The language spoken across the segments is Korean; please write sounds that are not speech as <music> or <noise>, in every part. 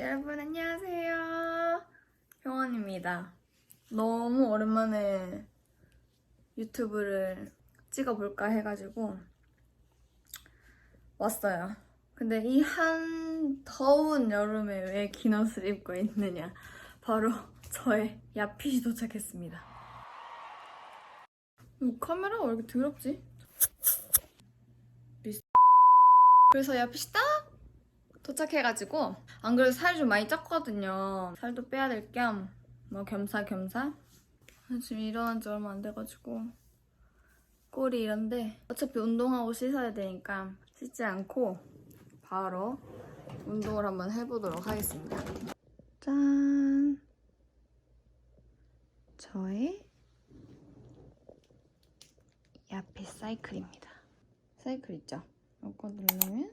여러분 안녕하세요. 효원입니다. 너무 오랜만에 유튜브를 찍어볼까 해가지고 왔어요. 근데 이 한 더운 여름에 왜 긴 옷을 입고 있느냐? 바로 <laughs> 저의 야핏이 도착했습니다. 이 카메라가 왜 이렇게 더럽지? 그래서 야핏이 딱 도착해가지고 안 그래도 살이 좀 많이 쪘거든요. 살도 빼야 될 겸 뭐 겸사겸사 지금 일어난 지 얼마 안 돼가지고 꼴이 이런데 어차피 운동하고 씻어야 되니까 씻지 않고 바로 운동을 한번 해보도록 하겠습니다. 짠! 저의 야피 사이클입니다. 사이클 있죠? 이거 누르면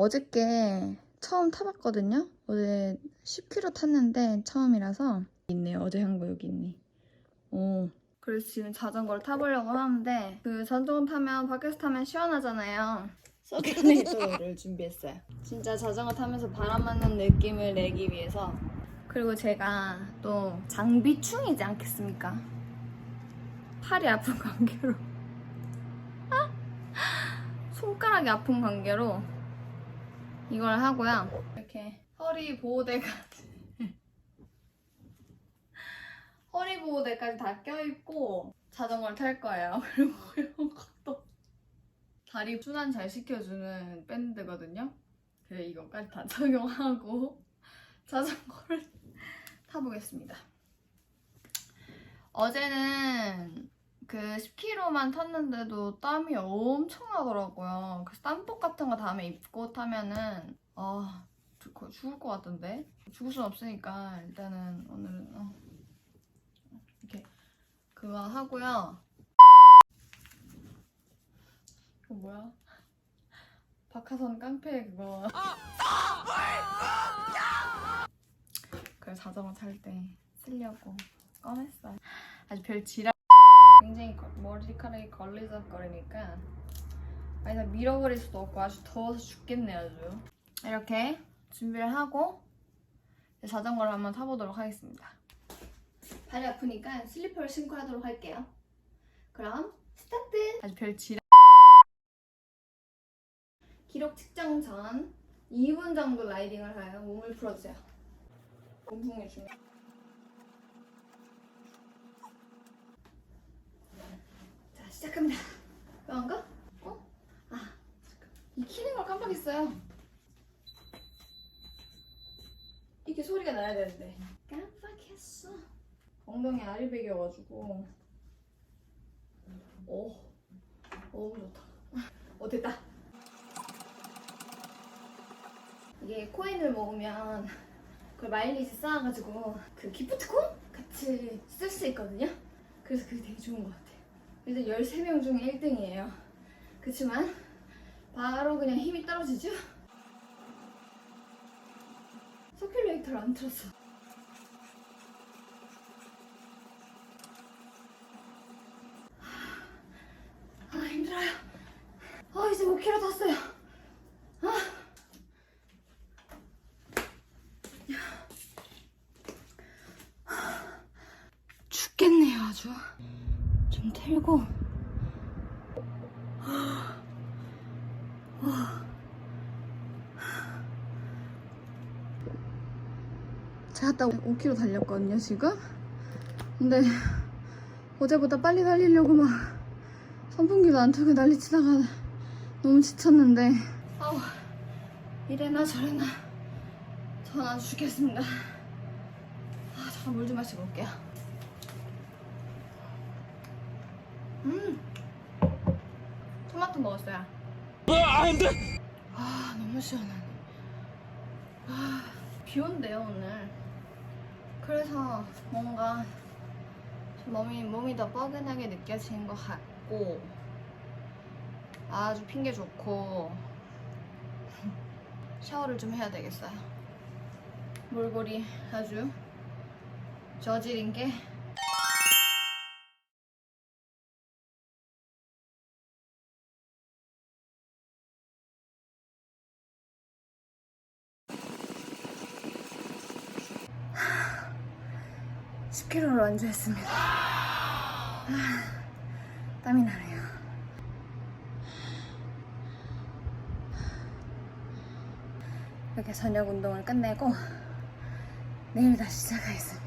어저께 처음 타봤거든요. 어제 10km 탔는데 처음이라서 있네요. 어제 한 거 여기 있네. 오. 그래서 지금 자전거를 타보려고 하는데 그 자전거 타면 밖에서 타면 시원하잖아요. 서큘레이터를 준비했어요. 진짜 자전거 타면서 바람 맞는 느낌을 내기 위해서 그리고 제가 또 장비충이지 않겠습니까? 팔이 아픈 관계로 <laughs> 손가락이 아픈 관계로 이걸 하고요. 이렇게 허리 보호대까지 <laughs> 허리 보호대까지 다 껴입고 자전거를 탈 거예요. <laughs> 그리고 이런 것도 다리 순환 잘 시켜주는 밴드거든요. 그래서 이것까지 다 <laughs> 착용하고 자전거를 타보겠습니다. 어제는 그 10km만 탔는데도 땀이 엄청 나더라고요. 그래서 땀복 같은 거 다음에 입고 타면은 아 죽을 것 같던데 죽을 순 없으니까 일단은 오늘은 어, 이렇게 그거 하고요. 이거 뭐야? 박하선 깡패 그거. 그래서 자전거 탈 때 쓰려고 꺼냈어요. 아주 별 지랄. 굉장히 거- 머리카락이 걸리적거리니까 아니 다 밀어버릴 수도 없고 아주 더워서 죽겠네 아주. 이렇게 준비를 하고 자전거를 한번 타보도록 하겠습니다. 발이 아프니까 슬리퍼를 신고 하도록 할게요. 그럼 스타트! 아주 별 지랄 기록 측정 전 2분 정도 라이딩을 하여 몸을 풀어주세요. 몸풍이 중요 시작합니다. 왜안 가? 어? 아, 잠깐. 이 키는 걸 깜빡했어요. 이게 소리가 나야 되는데. 깜빡했어. 엉덩이 아리백이어가지고. 오, 너무 좋다. 어, 됐다. 이게 코인을 모으면 그 마일리지 쌓아가지고 그 기프트콘 같이 쓸 수 있거든요. 그래서 그게 되게 좋은 것 같아요. 일단 13명 중에 1등이에요. 그치만 바로 그냥 힘이 떨어지죠? 서큘레이터를 안 틀었어. 아 힘들어요. 아 이제 5km 탔어요. 아. 죽겠네요 아주. 좀 틀고. 제가 딱 5km 달렸거든요 지금? 근데 어제보다 빨리 달리려고 막 선풍기도 안 틀고 난리 치다가 너무 지쳤는데. 아우 이래나 저래나 전 아주 죽겠습니다. 아 잠깐 물 좀 마시고 올게요 음. 토마토 먹었어요. 아 너무 시원하네. 아, 비 온대요 오늘. 그래서 뭔가 좀 몸이, 몸이 더 뻐근하게 느껴지는 것 같고 아주 핑계 좋고 샤워를 좀 해야 되겠어요. 몰골이 아주 저지른 게 10kg를 완주했습니다. 아, 땀이 나네요. 이렇게 저녁 운동을 끝내고 내일 다시 시작하겠습니다.